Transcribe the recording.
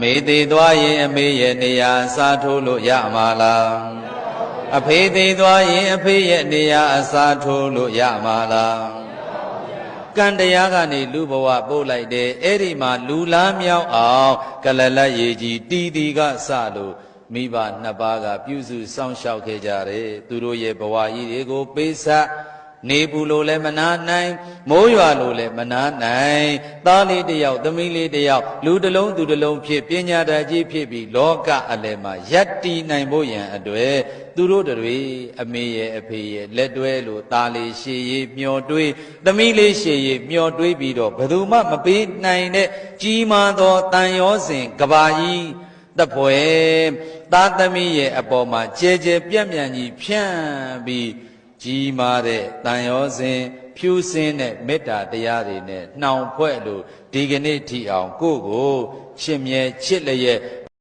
မေသေးသွားရင်အမေရဲ့နေရာအစားထိုးလို့ရမှာလားအဖေသေးသွားရင်အဖေရဲ့နေရာအစားထိုးလို့ရမှာလားကံတရားကနေလူဘဝပို့လိုက်တယ်အဲ့ဒီမှာလူလားမြောက်အောင်ကလလတ်ရေကြီးတီတီကစလို့မိဘနှစ်ပါးကပြုစုစောင့်ရှောက်ခဲ့ကြတယ်သူတို့ရဲ့ဘဝကြီးတွေကိုပေးဆက် နေဘူးလို့လည်းမနာနိုင်မိုးရွာလို့လည်းမနာနိုင်သားလေးတစ်ယောက်သမီးလေးတစ်ယောက်လူတစ်လုံးသူတစ်လုံးဖြစ်ပညာတတ်ကြီးဖြစ်ပြီးလောကအလယ်မှာယက်တီနိုင်ဖို့ရန်အတွေ့သူတို့တွေအမေရဲ့အဖေရဲ့လက်တွဲလို့သားလေးရှည်ရည်မျောတွေးသမီးလေးရှည်ရည်မျောတွေးပြီးတော့ဘယ်သူမှမပေးနိုင်တဲ့ကြီးမားသောတန်ရောစဉ်ကဘာကြီးတပွဲသားသမီးရဲ့အပေါ်မှာကြဲကြဲပြန့်ပြန့်ကြီးဖြန့်ပြီး ကြီးမားတဲ့တန်ရောစဉ်ဖြူစင်းတဲ့မေတ္တာတရားတွေနဲ့နှောင်ဖွဲ့လို့ဒီကနေ့ထိအောင်ကိုယ့်ကိုချစ်မြဲချစ်လျက်